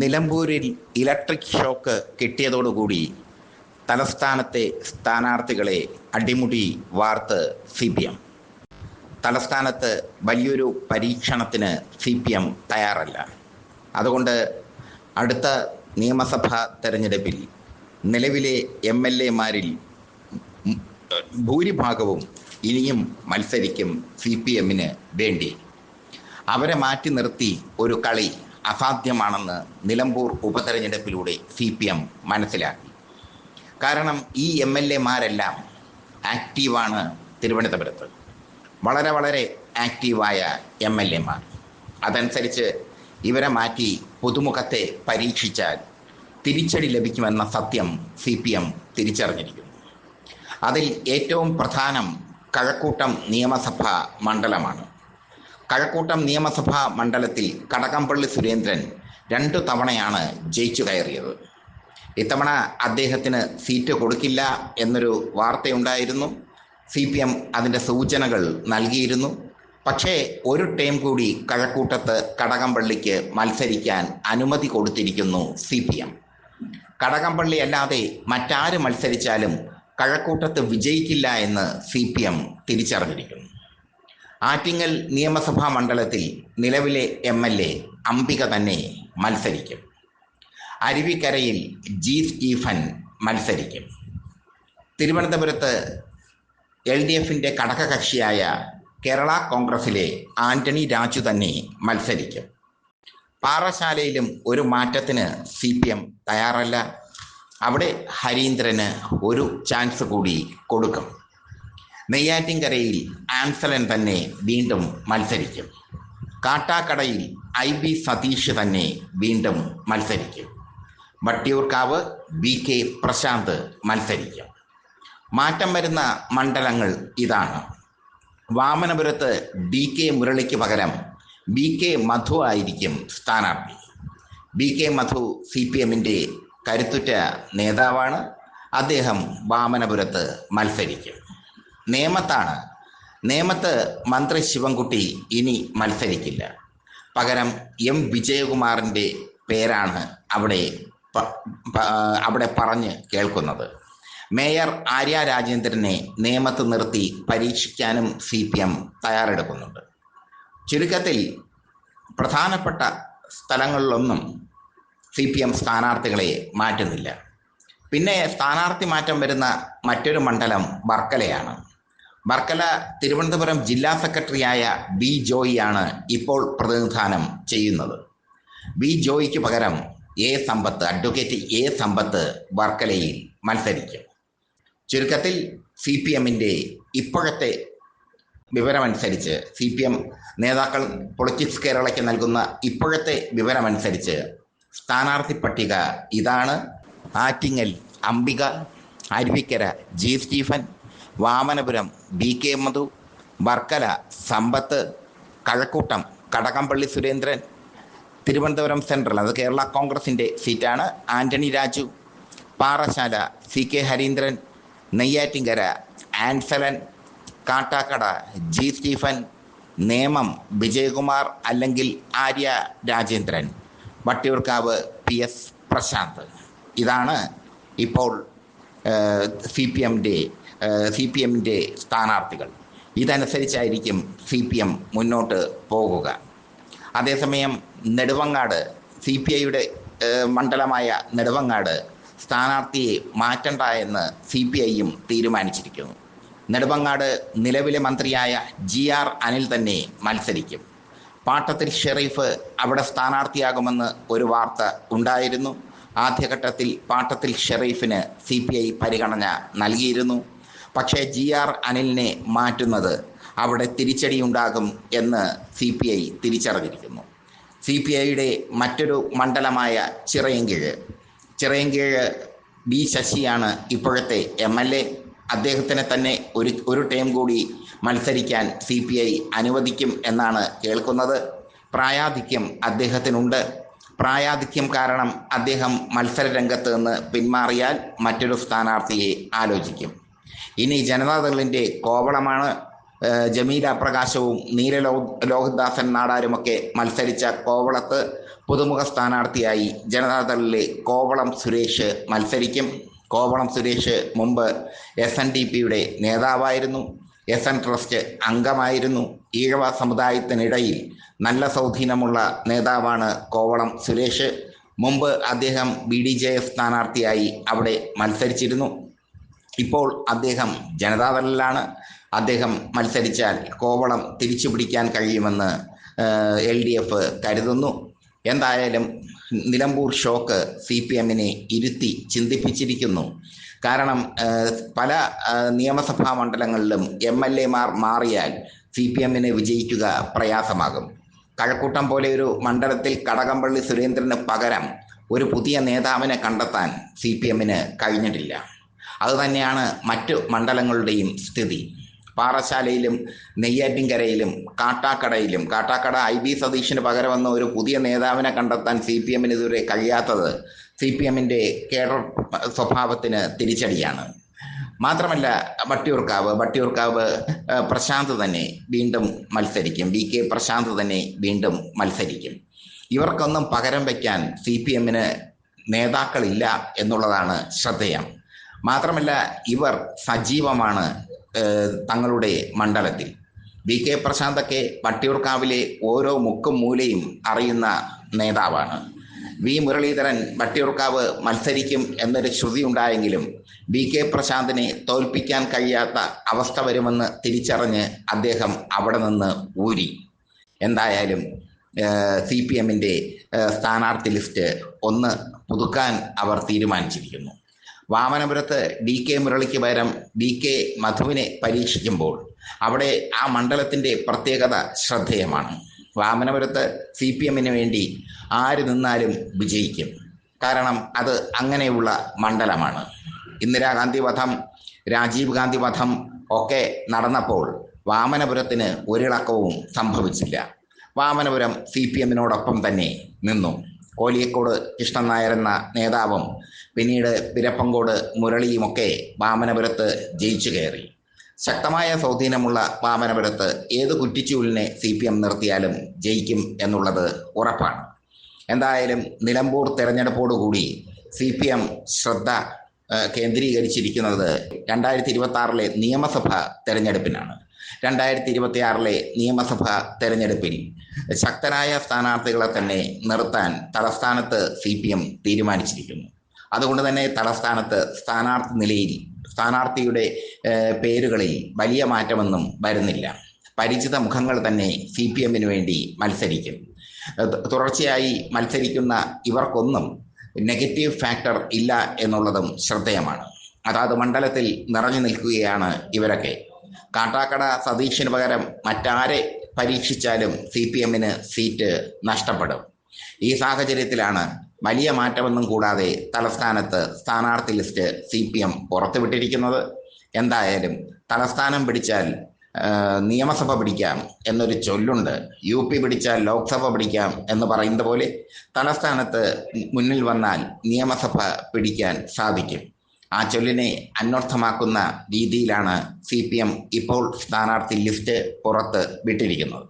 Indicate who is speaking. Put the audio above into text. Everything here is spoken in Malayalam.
Speaker 1: നിലമ്പൂരിൽ ഇലക്ട്രിക് ഷോക്ക് കിട്ടിയതോടുകൂടി തലസ്ഥാനത്തെ സ്ഥാനാർത്ഥികളെ അടിമുടി വാർത്ത് സി പി എം. തലസ്ഥാനത്ത് വലിയൊരു പരീക്ഷണത്തിന് സി പി എം തയ്യാറല്ല. അതുകൊണ്ട് അടുത്ത നിയമസഭാ തെരഞ്ഞെടുപ്പിൽ നിലവിലെ എം എൽ എമാരിൽ ഭൂരിഭാഗവും ഇനിയും മത്സരിക്കും സി പി എമ്മിന് വേണ്ടി. അവരെ മാറ്റി നിർത്തി ഒരു കളി. അസാധ്യമാണെന്ന് നിലമ്പൂർ ഉപതെരഞ്ഞെടുപ്പിലൂടെ സി പി എം മനസ്സിലാക്കി. കാരണം ഈ എം എൽ എമാരെല്ലാം ആക്റ്റീവാണ് തിരുവനന്തപുരത്ത്. വളരെ വളരെ ആക്റ്റീവായ എം എൽ എമാർ. അതനുസരിച്ച് ഇവരെ മാറ്റി പുതുമുഖത്തെ പരീക്ഷിച്ചാൽ തിരിച്ചടി ലഭിക്കുമെന്ന സത്യം സി പി എം തിരിച്ചറിഞ്ഞിരിക്കുന്നു. അതിൽ ഏറ്റവും പ്രധാനം കഴക്കൂട്ടം നിയമസഭാ മണ്ഡലമാണ്. കഴക്കൂട്ടം നിയമസഭാ മണ്ഡലത്തിൽ കടകംപള്ളി സുരേന്ദ്രൻ രണ്ടു തവണയാണ് ജയിച്ചു കയറിയത്. ഇത്തവണ അദ്ദേഹത്തിന് സീറ്റ് കൊടുക്കില്ല എന്നൊരു വാർത്തയുണ്ടായിരുന്നു. സി പി എം അതിന്റെ സൂചനകൾ നൽകിയിരുന്നു. പക്ഷേ ഒരു ടൈം കൂടി കഴക്കൂട്ടത്ത് കടകംപള്ളിക്ക് മത്സരിക്കാൻ അനുമതി കൊടുത്തിരിക്കുന്നു സി പി എം കടകംപള്ളി അല്ലാതെ മറ്റാര് മത്സരിച്ചാലും കഴക്കൂട്ടത്ത് വിജയിക്കില്ല എന്ന് സി പി എം തിരിച്ചറിഞ്ഞിരിക്കുന്നു. ആറ്റിങ്ങൽ നിയമസഭാ മണ്ഡലത്തിൽ നിലവിലെ എം എൽ എ അംബിക തന്നെ മത്സരിക്കും. അരുവിക്കരയിൽ ജി സ്റ്റീഫൻ മത്സരിക്കും. തിരുവനന്തപുരത്ത് എൽ ഡി എഫിന്റെ ഘടകകക്ഷിയായ കേരള കോൺഗ്രസിലെ ആന്റണി രാജു തന്നെ മത്സരിക്കും. പാറശാലയിലും ഒരു മാറ്റത്തിന് സി പി എം തയ്യാറല്ല. അവിടെ ഹരീന്ദ്രന് ഒരു ചാൻസ് കൂടി കൊടുക്കും. നെയ്യാറ്റിൻകരയിൽ ആൻസലൻ തന്നെ വീണ്ടും മത്സരിക്കും. കാട്ടാക്കടയിൽ ഐ ബി സതീഷ് തന്നെ വീണ്ടും മത്സരിക്കും. വട്ടിയൂർക്കാവ് വി കെ പ്രശാന്ത് മത്സരിക്കും. മാറ്റം വരുന്ന മണ്ഡലങ്ങൾ ഇതാണ്. വാമനപുരത്ത് ഡി കെ മുരളിക്ക് പകരം ബി കെ മധു ആയിരിക്കും സ്ഥാനാർത്ഥി. B K Madhu C P എമ്മിന്റെ കരുത്തുറ്റ നേതാവാണ്. അദ്ദേഹം വാമനപുരത്ത് മത്സരിക്കും. നേമത്താണ്. നേമത്ത് മന്ത്രി ശിവൻകുട്ടി ഇനി മത്സരിക്കില്ല. പകരം എം വിജയകുമാറിന്റെ പേരാണ് അവിടെ അവിടെ പറഞ്ഞ് കേൾക്കുന്നത്. മേയർ ആര്യ രാജേന്ദ്രനെ നേമത്ത് നിർത്തി പരീക്ഷിക്കാനും സി പി എം തയ്യാറെടുക്കുന്നുണ്ട്. ചുരുക്കത്തിൽ പ്രധാനപ്പെട്ട സ്ഥലങ്ങളിലൊന്നും സി പി എം സ്ഥാനാർത്ഥികളെ മാറ്റുന്നില്ല. പിന്നെ സ്ഥാനാർത്ഥി മാറ്റം വരുന്ന മറ്റൊരു മണ്ഡലം വർക്കലയാണ്. വർക്കല തിരുവനന്തപുരം ജില്ലാ സെക്രട്ടറിയായ ബി ജോയിയാണ് ഇപ്പോൾ പ്രതിനിധാനം ചെയ്യുന്നത്. ബി ജോയിക്ക് പകരം A Sampath advocate A Sampath വർക്കലയിൽ മത്സരിക്കും. ചുരുക്കത്തിൽ സി പി എമ്മിന്റെ ഇപ്പോഴത്തെ വിവരമനുസരിച്ച് സി പി എം നേതാക്കൾ പൊളിറ്റിക്സ് കേരളയ്ക്ക് നൽകുന്ന ഇപ്പോഴത്തെ വിവരമനുസരിച്ച് സ്ഥാനാർത്ഥി പട്ടിക ഇതാണ്. Attingal Ambika Aruvikkara G Stephen Vamanapuram B K Madhu Varkala Sampath Kazhakoottam Kadakampally Surendran Thiruvananthapuram central അത് കേരള കോൺഗ്രസിന്റെ സീറ്റാണ് Antony Raju Parassala C K Harindran Neyyattinkara Ansalan Kattakada G Stephen Nemom Vijayakumar അല്ലെങ്കിൽ Arya Rajendran. Vattiyoorkavu P S Prashanth. ഇതാണ് ഇപ്പോൾ സി പി എമ്മിന്റെ സി പി എമ്മിന്റെ സ്ഥാനാർത്ഥികൾ. ഇതനുസരിച്ചായിരിക്കും സി പി എം മുന്നോട്ട് പോകുക. അതേസമയം നെടുവങ്ങാട് സി പി ഐയുടെ മണ്ഡലമായ നെടുവങ്ങാട് സ്ഥാനാർത്ഥിയെ മാറ്റണ്ട എന്ന് സി പി ഐയും തീരുമാനിച്ചിരിക്കുന്നു. നെടുവങ്ങാട് നിലവിലെ മന്ത്രിയായ ജി ആർ അനിൽ തന്നെ മത്സരിക്കും. പാട്ടത്തിൽ ഷെറീഫ് അവിടെ സ്ഥാനാർത്ഥിയാകുമെന്ന് ഒരു വാർത്ത ഉണ്ടായിരുന്നു. ആദ്യഘട്ടത്തിൽ പാട്ടത്തിൽ ഷെറീഫിന് സി പി ഐ പരിഗണന നൽകിയിരുന്നു. പക്ഷേ ജി ആർ അനിലിനെ മാറ്റുന്നത് അവിടെ തിരിച്ചടിയുണ്ടാകും എന്ന് സി പി ഐ തിരിച്ചറിഞ്ഞിരിക്കുന്നു. സി പി ഐയുടെ മറ്റൊരു മണ്ഡലമായ ചിറയൻകീഴ്. ചിറയൻകീഴ് ബി ശശിയാണ് ഇപ്പോഴത്തെ എം എൽ എ. അദ്ദേഹത്തിനെ തന്നെ ഒരു ഒരു ടൈം കൂടി മത്സരിക്കാൻ സി പി ഐ അനുവദിക്കും എന്നാണ് കേൾക്കുന്നത്. പ്രായാധിക്യം അദ്ദേഹത്തിനുണ്ട്. പ്രായാധിക്യം കാരണം അദ്ദേഹം മത്സര രംഗത്ത് നിന്ന് പിന്മാറിയാൽ മറ്റൊരു സ്ഥാനാർത്ഥിയെ ആലോചിക്കും. ഇനി ജനതാദളിന്റെ കോവളമാണ് ജമീല പ്രകാശവും നീല ലോ ലോഹിദാസൻ നാടാരുമൊക്കെ മത്സരിച്ച കോവളത്ത് പുതുമുഖ സ്ഥാനാർത്ഥിയായി ജനതാദളിലെ കോവളം സുരേഷ് മത്സരിക്കും. കോവളം സുരേഷ് മുമ്പ് എസ് എൻ ഡി പിയുടെ നേതാവായിരുന്നു. എസ് എൻ ട്രസ്റ്റ് അംഗമായിരുന്നു ഈഴവ സമുദായത്തിനിടയിൽ നല്ല സ്വാധീനമുള്ള നേതാവാണ് കോവളം സുരേഷ്. മുമ്പ് അദ്ദേഹം ബി ഡി ജെ എഫ് സ്ഥാനാർത്ഥിയായി അവിടെ മത്സരിച്ചിരുന്നു. ഇപ്പോൾ അദ്ദേഹം ജനതാദളിലാണ്. അദ്ദേഹം മത്സരിച്ചാൽ കോവളം തിരിച്ചു പിടിക്കാൻ കഴിയുമെന്ന് എൽ ഡി എഫ് കരുതുന്നു. എന്തായാലും നിലമ്പൂർ ഷോക്ക് സി പി എമ്മിനെ ഇരുത്തി ചിന്തിപ്പിച്ചിരിക്കുന്നു. കാരണം പല നിയമസഭാ മണ്ഡലങ്ങളിലും എം എൽ എമാർ മാറിയാൽ സി പി എമ്മിന് വിജയിക്കുക പ്രയാസമാകും. കഴക്കൂട്ടം പോലെ ഒരു മണ്ഡലത്തിൽ കടകംപള്ളി സുരേന്ദ്രന് പകരം ഒരു പുതിയ നേതാവിനെ കണ്ടെത്താൻ സി പി എമ്മിന് കഴിഞ്ഞിട്ടില്ല. അതുതന്നെയാണ് മറ്റു മണ്ഡലങ്ങളുടെയും സ്ഥിതി. പാറശാലയിലും നെയ്യാറ്റിൻകരയിലും കാട്ടാക്കടയിലും കാട്ടാക്കട ഐ ബി സതീഷിന് പകരം വന്ന ഒരു പുതിയ നേതാവിനെ കണ്ടെത്താൻ സി പി എമ്മിന് ഇതുവരെ കഴിയാത്തത് സി പി എമ്മിന്റെ കേഡർ സ്വഭാവത്തിന് തിരിച്ചടിയാണ്. മാത്രമല്ല വട്ടിയൂർക്കാവ് വട്ടിയൂർക്കാവ് പ്രശാന്ത് തന്നെ വീണ്ടും മത്സരിക്കും. വി കെ പ്രശാന്ത് തന്നെ വീണ്ടും മത്സരിക്കും. ഇവർക്കൊന്നും പകരം വയ്ക്കാൻ സി പി എമ്മിന് നേതാക്കളില്ല എന്നുള്ളതാണ് ശ്രദ്ധേയം. മാത്രമല്ല ഇവർ സജീവമാണ് തങ്ങളുടെ മണ്ഡലത്തിൽ. വി കെ പ്രശാന്തൊക്കെ വട്ടിയൂർക്കാവിലെ ഓരോ മുക്കും മൂലയും അറിയുന്ന നേതാവാണ്. വി. മുരളീധരൻ വട്ടിയൂർക്കാവ് മത്സരിക്കും എന്നൊരു ശ്രുതി ഉണ്ടായെങ്കിലും വി. കെ. പ്രശാന്തിനെ തോൽപ്പിക്കാൻ കഴിയാത്ത അവസ്ഥ വരുമെന്ന് തിരിച്ചറിഞ്ഞ് അദ്ദേഹം അവിടെ നിന്ന് ഊരി. എന്തായാലും സി പി എമ്മിന്റെ സ്ഥാനാർത്ഥി ലിസ്റ്റ് ഒന്ന് പുതുക്കാൻ അവർ തീരുമാനിച്ചിരിക്കുന്നു. വാമനപുരത്ത് ഡി. കെ. മുരളിക്ക് പകരം ഡി. കെ. മധുവിനെ പരീക്ഷിക്കുമ്പോൾ അവിടെ ആ മണ്ഡലത്തിന്റെ പ്രത്യേകത ശ്രദ്ധേയമാണ്. വാമനപുരത്ത് സി പി എമ്മിന് വേണ്ടി ആര് നിന്നാലും വിജയിക്കും. കാരണം അത് അങ്ങനെയുള്ള മണ്ഡലമാണ്. ഇന്ദിരാഗാന്ധി വധം രാജീവ് ഗാന്ധി വധം ഒക്കെ നടന്നപ്പോൾ വാമനപുരത്തിന് ഒരിളക്കവും സംഭവിച്ചില്ല. വാമനപുരം സി പി എമ്മിനോടൊപ്പം തന്നെ നിന്നു. കോലിയക്കോട് കൃഷ്ണൻ നായർ എന്ന നേതാവും പിന്നീട് പിരപ്പങ്കോട് മുരളിയുമൊക്കെ വാമനപുരത്ത് ജയിച്ചു കയറി. ശക്തമായ സ്വാധീനമുള്ള വാമനപുരത്ത് ഏത് കുറ്റിച്ചൂലിനെ സി പി എം നിർത്തിയാലും ജയിക്കും എന്നുള്ളത് ഉറപ്പാണ്. എന്തായാലും നിലമ്പൂർ തെരഞ്ഞെടുപ്പോടുകൂടി സി പി എം ശ്രദ്ധ കേന്ദ്രീകരിച്ചിരിക്കുന്നത് രണ്ടായിരത്തി ഇരുപത്തി ആറിലെ നിയമസഭ തെരഞ്ഞെടുപ്പിനാണ്. രണ്ടായിരത്തി ഇരുപത്തി ആറിലെ നിയമസഭ തെരഞ്ഞെടുപ്പിൽ ശക്തരായ സ്ഥാനാർത്ഥികളെ തന്നെ നിർത്താൻ തലസ്ഥാനത്ത് സി പി എം തീരുമാനിച്ചിരിക്കുന്നു. അതുകൊണ്ട് തന്നെ തലസ്ഥാനത്ത് സ്ഥാനാർത്ഥി നിലയിൽ സ്ഥാനാർത്ഥിയുടെ പേരുകളിൽ വലിയ മാറ്റമൊന്നും വരുന്നില്ല. പരിചിത മുഖങ്ങൾ തന്നെ സി പി എമ്മിന് വേണ്ടി മത്സരിക്കും തുടർച്ചയായി മത്സരിക്കുന്ന ഇവർക്കൊന്നും നെഗറ്റീവ് ഫാക്ടർ ഇല്ല എന്നുള്ളതും ശ്രദ്ധേയമാണ്. അതാത് മണ്ഡലത്തിൽ നിറഞ്ഞു നിൽക്കുകയാണ് ഇവരൊക്കെ. കാട്ടാക്കട സതീഷിന് പകരം മറ്റാരെ പരീക്ഷിച്ചാലും സി പി എമ്മിന് സീറ്റ് നഷ്ടപ്പെടും. ഈ സാഹചര്യത്തിലാണ് വലിയ മാറ്റമൊന്നും കൂടാതെ തലസ്ഥാനത്ത് സ്ഥാനാർത്ഥി ലിസ്റ്റ് സി പി എം പുറത്തുവിട്ടിരിക്കുന്നത്. എന്തായാലും തലസ്ഥാനം പിടിച്ചാൽ നിയമസഭ പിടിക്കാം എന്നൊരു ചൊല്ലുണ്ട്. യു പി പിടിച്ചാൽ ലോക്സഭ പിടിക്കാം എന്ന് പറയുന്നത് പോലെ തലസ്ഥാനത്ത് മുന്നിൽ വന്നാൽ നിയമസഭ പിടിക്കാൻ സാധിക്കും. ആ ചൊല്ലിനെ അന്വർത്ഥമാക്കുന്ന രീതിയിലാണ് സി ഇപ്പോൾ സ്ഥാനാർത്ഥി ലിസ്റ്റ് പുറത്ത് വിട്ടിരിക്കുന്നത്.